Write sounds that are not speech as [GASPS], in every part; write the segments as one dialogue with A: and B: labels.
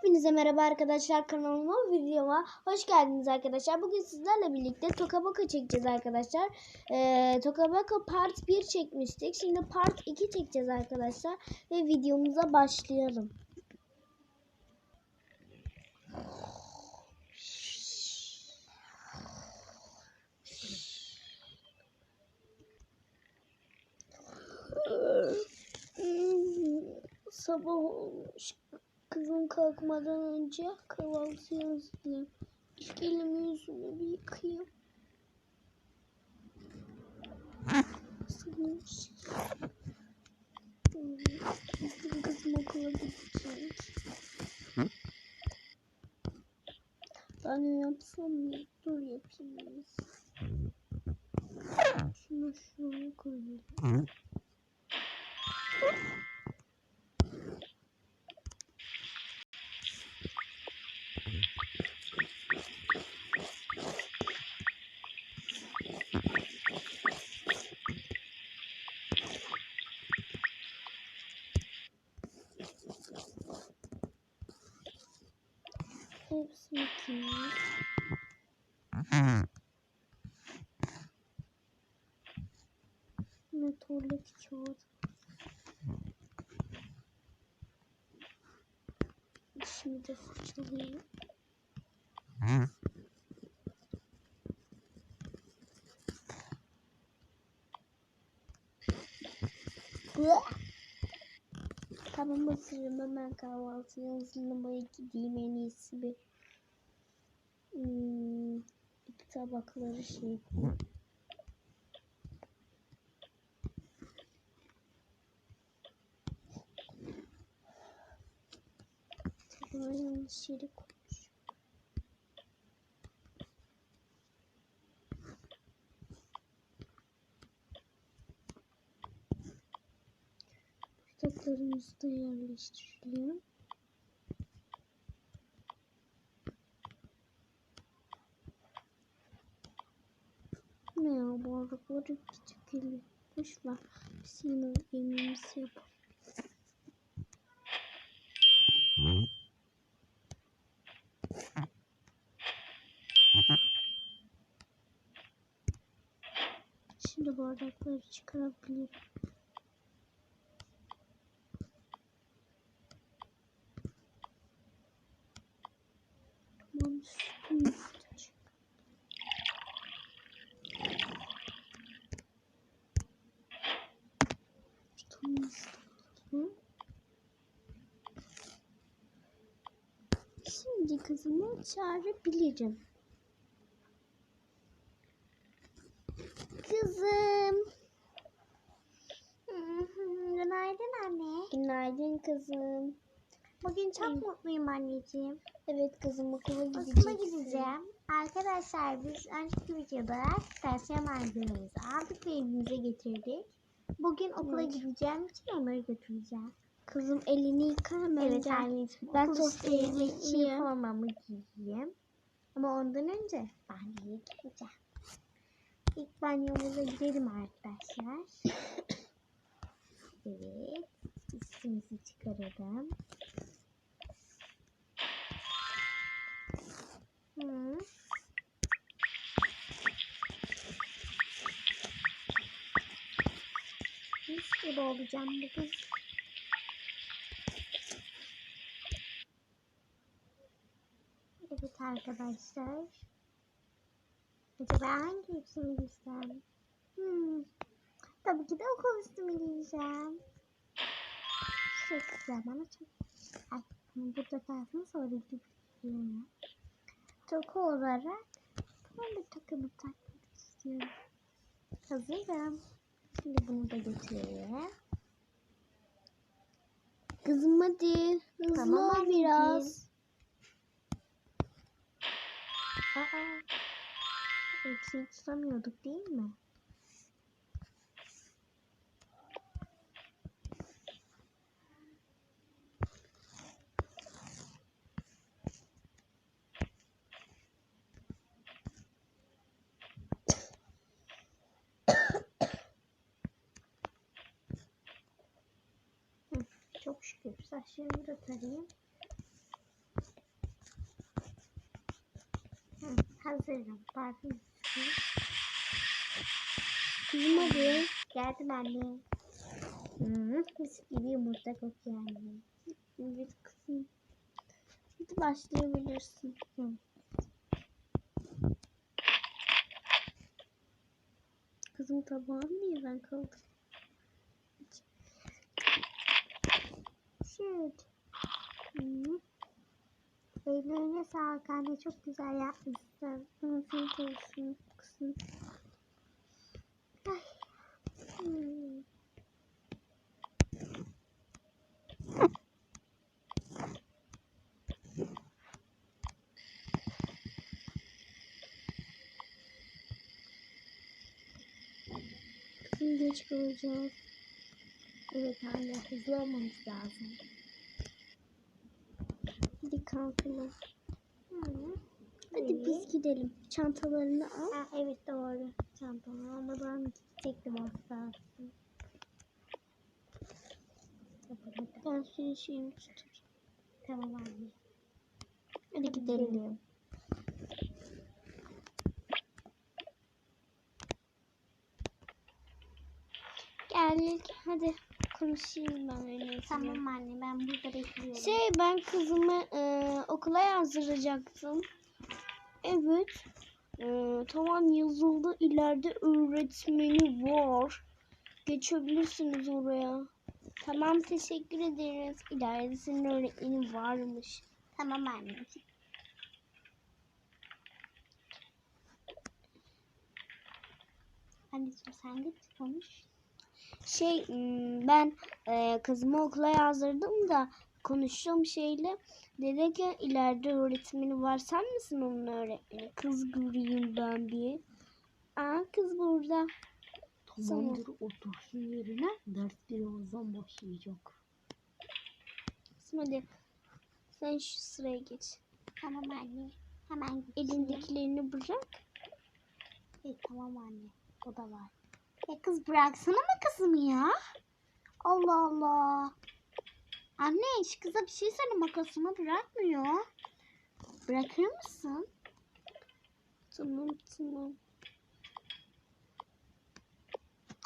A: Hepinize merhaba arkadaşlar kanalıma videoma hoş geldiniz arkadaşlar. Bugün sizlerle birlikte Tokabaka çekeceğiz arkadaşlar. Ee, Tokabaka part 1 çekmiştik. Şimdi part 2 çekeceğiz arkadaşlar. Ve videomuza başlayalım. Sabah olmuş. Kızım kalkmadan önce kahvaltı hazırlayayım. İlk elimi yüzümü bir yıkayayım. Isınmış. Hmm, Bizim kızım okula gidecek. Ben yapsam mı? Dur yapayım. Şunu şuraya koyayım. Ne tuvalet kağıdı. Dişimi de fırçalayayım. Tamam hazırım hemen kahvaltıya hazırlamaya gideyim en iyisi bir hmm, tabakları şey. Tabağı yanlış yere koymuş. Bardaklarımızı da yerleştirelim. Ne ya bardakları küçük geliyor. Boş ver. Biz yemeğimizi yapalım. Şimdi bardakları çıkarabilirim. Tamam sütüm kızımı çağırabilirim. Kızım.
B: Günaydın anne.
A: Günaydın kızım.
B: Bugün çok mutluyum anneciğim.
A: Evet kızım okula
B: Okula
A: gideceksin.
B: gideceğim. Arkadaşlar biz önceki videoda kırtasiye malzemelerimizi aldık ve evimize getirdik. Bugün okula
A: Evet.
B: gideceğim için onları götüreceğim.
A: Kızım elini yıka hemen
B: Evet
A: gel.
B: anneciğim.
A: Ben
B: üstüne
A: geçeyim.
B: üniformamı giyeyim. Ama ondan önce banyoya gideceğim. İlk banyomuza gidelim arkadaşlar. evet. Üstümüzü çıkaralım. Hı. Mis gibi olacağım bugün. Evet arkadaşlar. Acaba hangi üstümü giysem? Hmm. Tabii ki de okul üstümü giyeceğim. Çok güzel bana çok... Ay burada sonra gidiyorum. Toku olarak ben de takımı takmak istiyorum. Hazırım. Şimdi bunu da götüreyim.
A: Kızım hadi hızlı
B: Tamam
A: ol
B: anneciğim.
A: biraz.
B: Aa, hepsini tutamıyorduk değil mi? Çok şükür. Saçlarımı da tarayayım. Hazırım. Parfüm.
A: Kızım hadi.
B: Geldim anne. Hmm, mis gibi yumurta kokuyor anne.
A: Evet kızım. Hadi başlayabilirsin.
B: Hı.
A: Kızım tabağın niye ben kaldım?
B: Şut. Hmm. Ellerine sağlık anne. Çok güzel yapmışsın.
A: Afiyet olsun kızım.
B: Ay. Hmm.
A: Kızım geç kalacağız.
B: Evet anne hızlı olmamız lazım.
A: Hadi.
B: Hı.
A: Hadi
B: Evet.
A: biz gidelim. Çantalarını al.
B: Ha, evet doğru. Çantamı almadan gidecektim aslında.
A: Ben senin şeyini tutayım.
B: Tamam anne.
A: Hadi gidelim. Geldik. Hadi konuşayım ben öyle.
B: Tamam anne ben burada bekliyorum.
A: Şey ben kızımı e, okula yazdıracaktım. Evet. E, tamam yazıldı. İleride öğretmeni var. Geçebilirsiniz oraya. Tamam teşekkür ederiz. İleride senin öğretmenin varmış.
B: Tamam anne. Anneciğim sen git konuş.
A: Şey m, ben e, kızımı okula yazdırdım da konuştuğum şeyle dedi ki ileride öğretmeni var. Sen misin onun öğretmeni? Kız göreyim ben bir. Aa kız burada.
C: Tamamdır otursun yerine ders birazdan başlayacak.
A: Kızım hadi. Sen şu sıraya geç.
B: Tamam anne. Hemen git.
A: Elindekilerini bırak.
B: E, tamam anne. O da var. Ya kız bıraksana mı kızımı ya? Allah Allah. Anne şu kıza bir şey söyle makasını bırakmıyor. Bırakır mısın?
A: Tamam tamam.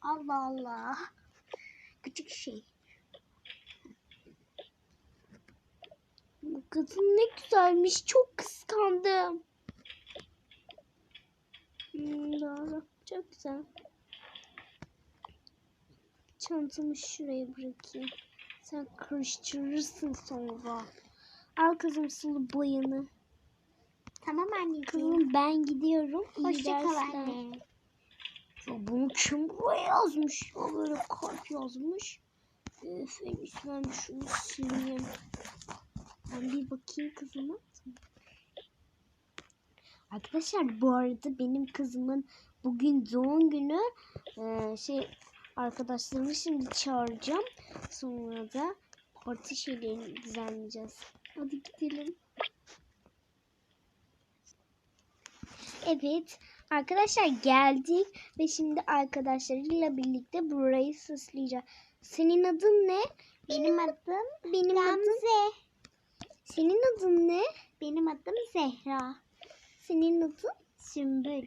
B: Allah Allah. Küçük şey.
A: Bu kızın ne güzelmiş. Çok kıskandım. Hmm, doğru. Çok güzel. Çantamı şuraya bırakayım. Sen karıştırırsın sonra. Al kızım sulu boyanı.
B: Tamam anneciğim.
A: Kızım ben gidiyorum. İyi
B: Hoşça kal
A: dersler.
B: anne.
A: Ya bunu kim buraya yazmış? Ya böyle kalp yazmış. Öf, en bir şunu sileyim. Ben bir bakayım kızıma. Arkadaşlar bu arada benim kızımın bugün doğum günü. Ee, şey arkadaşlarımı şimdi çağıracağım. Sonra da parti şeylerini düzenleyeceğiz. Hadi gidelim. Evet arkadaşlar geldik ve şimdi arkadaşlarıyla birlikte burayı süsleyeceğiz. Senin adın ne?
B: Benim adım
A: Benim adım.
B: Gamze.
A: Senin adın ne?
B: Benim adım Zehra.
A: Senin adın?
B: Sümbül.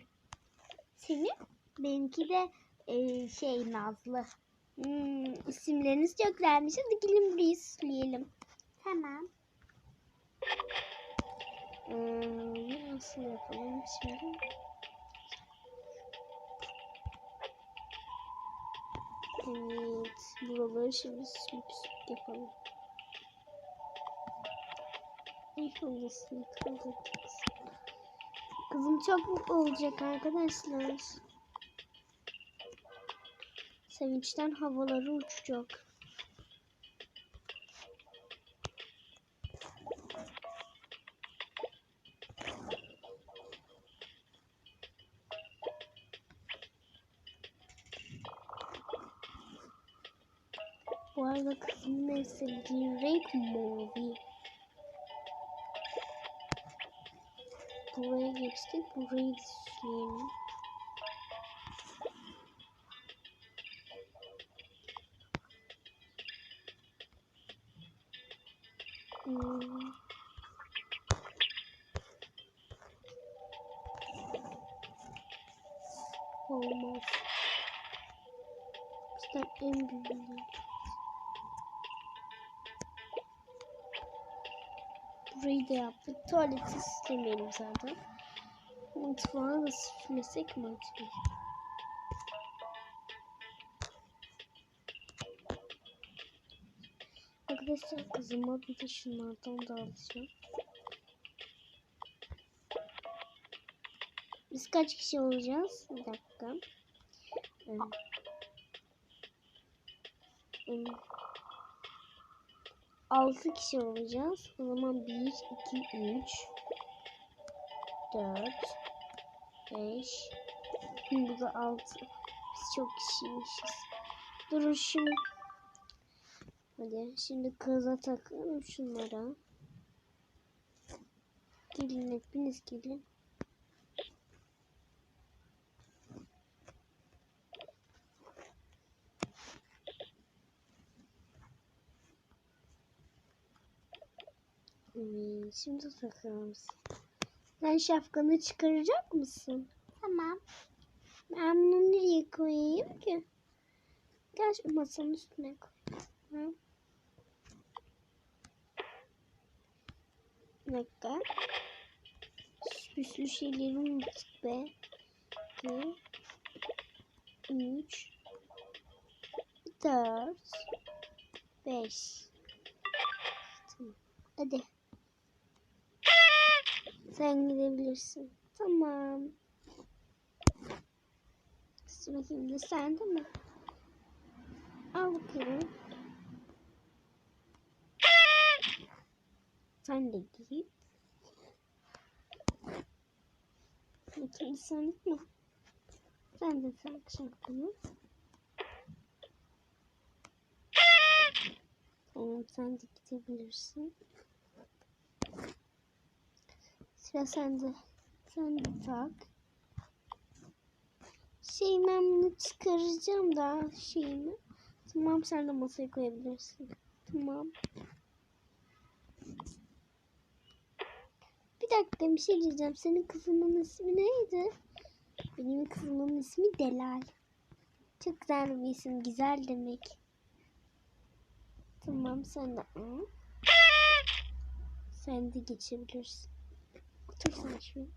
A: Senin?
B: Benimki de e, şey Nazlı.
A: Hmm, isimleriniz çok güzelmiş. Hadi gelin burayı süsleyelim.
B: Tamam.
A: Ee, nasıl yapalım şimdi? Evet, buraları şimdi süslük süslük yapalım. Kızım çok mutlu olacak arkadaşlar. Sevinçten havaları uçacak. Bu arada kızımın en sevdiği renk mavi. Buraya geçtik. Burayı süsleyelim. olmaz. İşte en büyüğü. Burayı da yaptık. Tuvaleti istemeyelim zaten. Mutfağı da süpürsek mi? Arkadaşlar kızıma bir de şunlardan da alacağım. Biz kaç kişi olacağız? Bir dakika. Ee, Altı kişi olacağız. O zaman bir, iki, üç, dört, beş. Şimdi burada altı. Biz çok kişiymişiz. Durun şimdi. Hadi şimdi kıza takalım şunlara. Gelin hepiniz gelin. Hmm, şimdi takalım. Sen şapkanı çıkaracak mısın?
B: Tamam.
A: Ben bunu nereye koyayım ki? Gel şu masanın üstüne koy. Hı? Bir dakika. Sürü şeyleri unuttuk be. 2 3 4 5 Tamam. Hadi. Sen gidebilirsin. Tamam. Sıra kimde? Sende mi? Al bakalım. Sen de giy. Bakayım sen mi? Sen de tak şapkanı. Tamam sen de gidebilirsin. Sıra sende. Sen tak. Şey ben bunu çıkaracağım da şeyimi. Tamam sen de masaya koyabilirsin. Tamam. Bir dakika bir şey diyeceğim. Senin kızımın ismi neydi? Benim kızımın ismi Delal. Çok güzel bir isim. Güzel demek. Tamam sen de. Sen de geçebilirsin. Sen şuraya.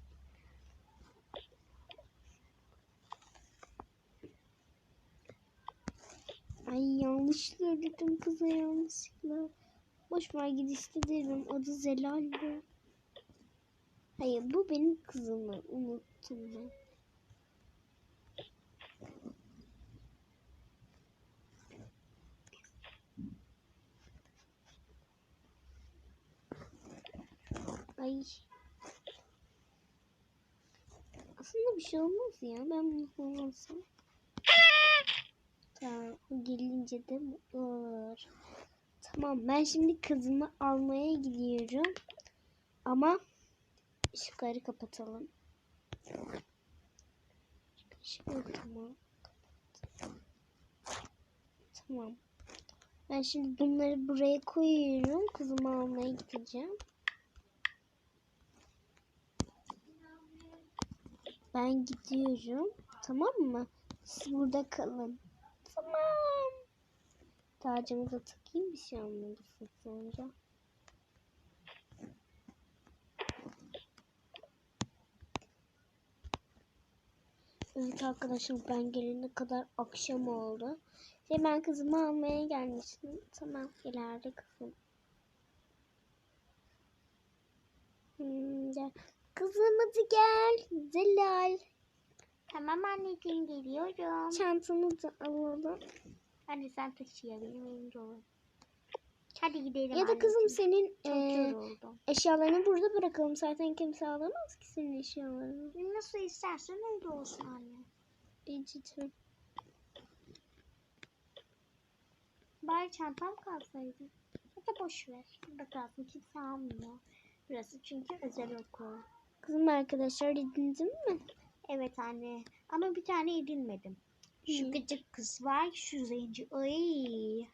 A: Ay yanlış söyledim kıza yanlışlıkla. Boş ver gidişte derim. Adı Zelal'di. Hayır bu benim kızımı. Unuttum ben. Ay. Aslında bir şey olmaz ya. Ben bunu kullansam. Tamam. Gelince de olur. Tamam. Ben şimdi kızımı almaya gidiyorum. Ama ışıkları kapatalım. Işıkları tamam. Tamam. Ben şimdi bunları buraya koyuyorum. Kızımı almaya gideceğim. Ben gidiyorum. Tamam mı? Siz burada kalın. Tamam. Tacımı da takayım bir şey anlamışsın sonra. Evet arkadaşlar ben gelene kadar akşam oldu. Şey ben kızımı almaya gelmiştim. Tamam ileride kızım. Hmm, gel. Kızım hadi gel. Zelal.
B: Tamam anneciğim geliyorum.
A: Çantamı da alalım.
B: Hadi sen taşıyabilir miyim doğru? Hadi gidelim
A: Ya da kızım
B: anneciğim.
A: senin
B: yoruldum.
A: eşyalarını burada bırakalım. Zaten kimse alamaz ki senin eşyalarını.
B: Nasıl istersen öyle olsun anne.
A: Ecicim.
B: Bari çantam kalsaydı. Ya da boş ver. Burada kalsın kimse almıyor. Burası çünkü özel okul.
A: Kızım arkadaşlar edindin mi?
B: Evet anne. Ama bir tane edinmedim. Şu gıcık kız var. Şu zenci. Ay.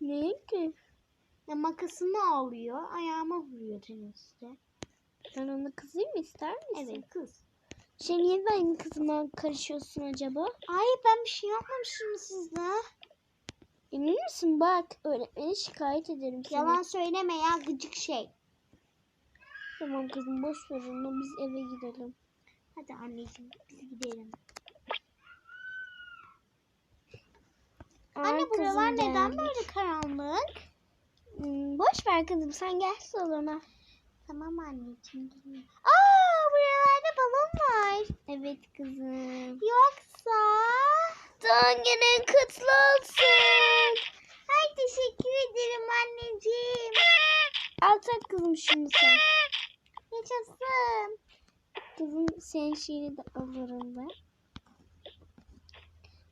A: Ne ki?
B: Ya makasını alıyor. Ayağıma vuruyor teniste.
A: Sen ona kızayım mı ister misin?
B: Evet kız.
A: Şey niye benim kızıma karışıyorsun acaba?
B: Ay ben bir şey yapmamışım sizde.
A: Emin misin? Bak öğretmeni şikayet ederim seni.
B: Yalan söyleme ya gıcık şey.
A: Tamam kızım boş ver onu biz eve gidelim.
B: Hadi anneciğim biz gidelim.
A: Ay
B: Anne buralar
A: kızım
B: neden
A: geldik.
B: böyle karanlık?
A: Hmm, boş ver kızım sen gel salona.
B: Tamam anneciğim. Aa buralarda balon var.
A: Evet kızım.
B: Yoksa...
A: Doğum günün kutlu olsun.
B: Ay teşekkür ederim anneciğim.
A: Al tak kızım şunu sen.
B: Yaşasın.
A: Kızım senin şeyini de alırım ben.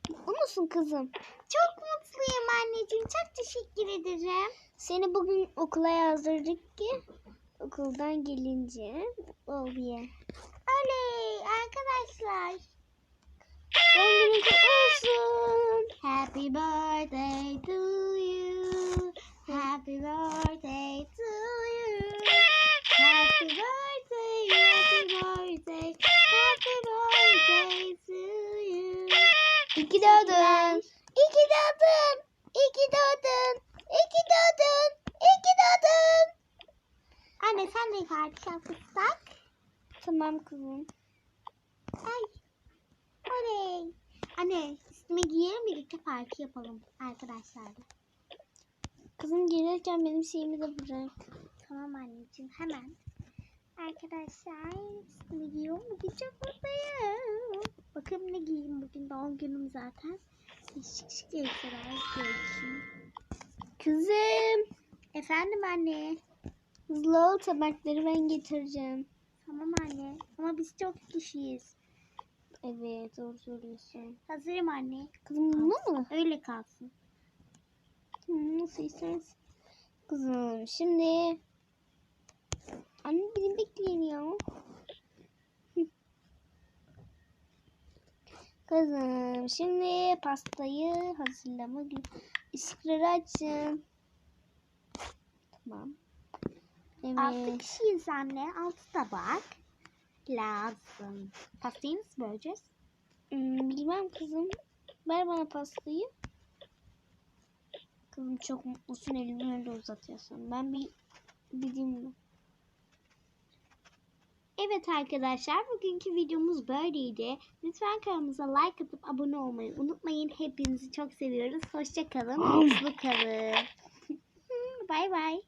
A: Mutlu musun kızım?
B: Çok mutluyum anneciğim. Çok teşekkür ederim.
A: Seni bugün okula yazdırdık ki okuldan gelince ol diye.
B: Oley arkadaşlar.
A: Doğum olsun.
B: Happy birthday to you. Happy birthday to you. Happy birthday, happy [LAUGHS] birthday, happy birthday to you.
A: İyi ki doğdun. İyi ki doğdun. İyi ki doğdun. İyi ki doğdun. İyi ki doğdun.
B: Anne sen de şapkası tak.
A: Tamam kızım.
B: Ay. Oley. Anne üstüme giyelim birlikte parti yapalım arkadaşlarla.
A: Kızım gelirken benim şeyimi de bırak.
B: Tamam anneciğim hemen. Arkadaşlar üstüme giyiyorum. Bugün çok mutluyum. Bakın ne giyeyim bugün doğum günüm zaten. Şık şık elbiseler giyeyim.
A: Kızım.
B: Efendim anne.
A: Hızlı ol tabakları ben getireceğim.
B: Tamam anne. Ama biz çok kişiyiz.
A: Evet doğru söylüyorsun.
B: Hazırım anne.
A: Kızım bunu mu?
B: Öyle kalsın.
A: Hı, Nasıl istersin? Kızım şimdi Anne beni bekleyin ya. [LAUGHS] Kızım şimdi pastayı hazırlama gün. Iskrarı açın. Tamam.
B: Altı
A: Evet.
B: kişiyiz anne. Altı tabak lazım. Pastayı nasıl böleceğiz?
A: Hmm, bilmem kızım. Ver bana pastayı. Kızım çok mutlusun elini öyle uzatıyorsun. Ben bir bileyim mi?
B: Evet arkadaşlar bugünkü videomuz böyleydi. Lütfen kanalımıza like atıp abone olmayı unutmayın. Hepinizi çok seviyoruz. Hoşça kalın. [GASPS] Mutlu kalın. Bay bay.